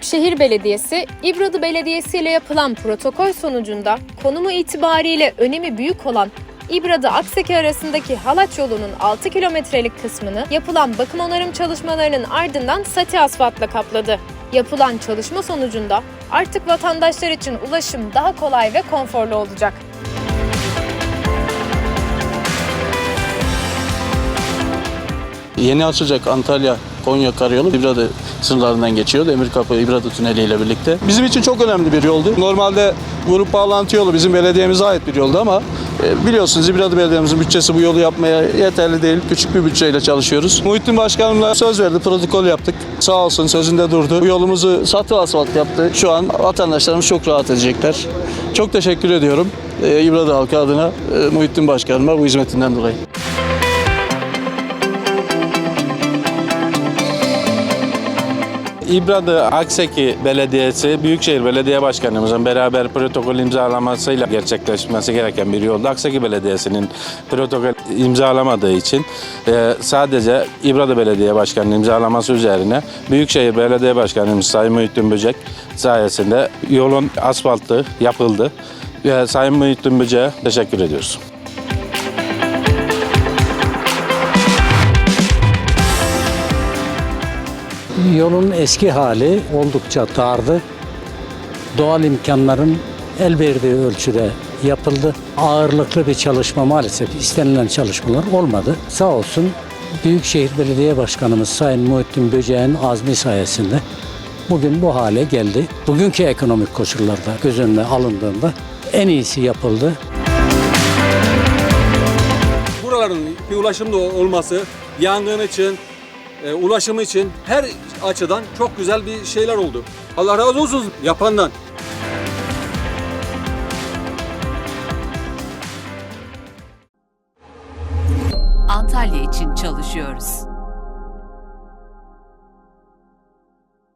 Büyükşehir Belediyesi, İbradı Belediyesi ile yapılan protokol sonucunda konumu itibariyle önemi büyük olan İbradı Akseki arasındaki halaç yolunun 6 kilometrelik kısmını yapılan bakım onarım çalışmalarının ardından sati asfaltla kapladı. Yapılan çalışma sonucunda artık vatandaşlar için ulaşım daha kolay ve konforlu olacak. Yeni açılacak Antalya Konya karayolu İbradı sınırlarından geçiyor. Demirkapı İbradı Tüneli ile birlikte. Bizim için çok önemli bir yoldu. Normalde grup bağlantı yolu bizim belediyemize ait bir yoldu ama e, biliyorsunuz İbradı Belediye'mizin bütçesi bu yolu yapmaya yeterli değil. Küçük bir bütçeyle çalışıyoruz. Muhittin Başkanımla söz verdi, protokol yaptık. Sağ olsun sözünde durdu. Bu yolumuzu satı asfalt yaptı. Şu an vatandaşlarımız çok rahat edecekler. Çok teşekkür ediyorum. E, İbradı halkı adına e, Muhittin Başkanıma bu hizmetinden dolayı. İbradı Akseki Belediyesi Büyükşehir Belediye Başkanımızın beraber protokol imzalamasıyla gerçekleşmesi gereken bir yolda Akseki Belediyesi'nin protokol imzalamadığı için e, sadece İbradı Belediye Başkanı'nın imzalaması üzerine Büyükşehir Belediye Başkanımız Sayın Muhittin Böcek sayesinde yolun asfaltı yapıldı. Ve Sayın Muhittin Böcek'e teşekkür ediyoruz. Yolun eski hali oldukça dardı. Doğal imkanların el verdiği ölçüde yapıldı. Ağırlıklı bir çalışma maalesef istenilen çalışmalar olmadı. Sağ olsun Büyükşehir Belediye Başkanımız Sayın Muhittin Böceğin azmi sayesinde bugün bu hale geldi. Bugünkü ekonomik koşullarda göz önüne alındığında en iyisi yapıldı. buraların bir ulaşımda olması yangın için, e, ulaşımı için her açıdan çok güzel bir şeyler oldu. Allah razı olsun yapandan. Antalya için çalışıyoruz.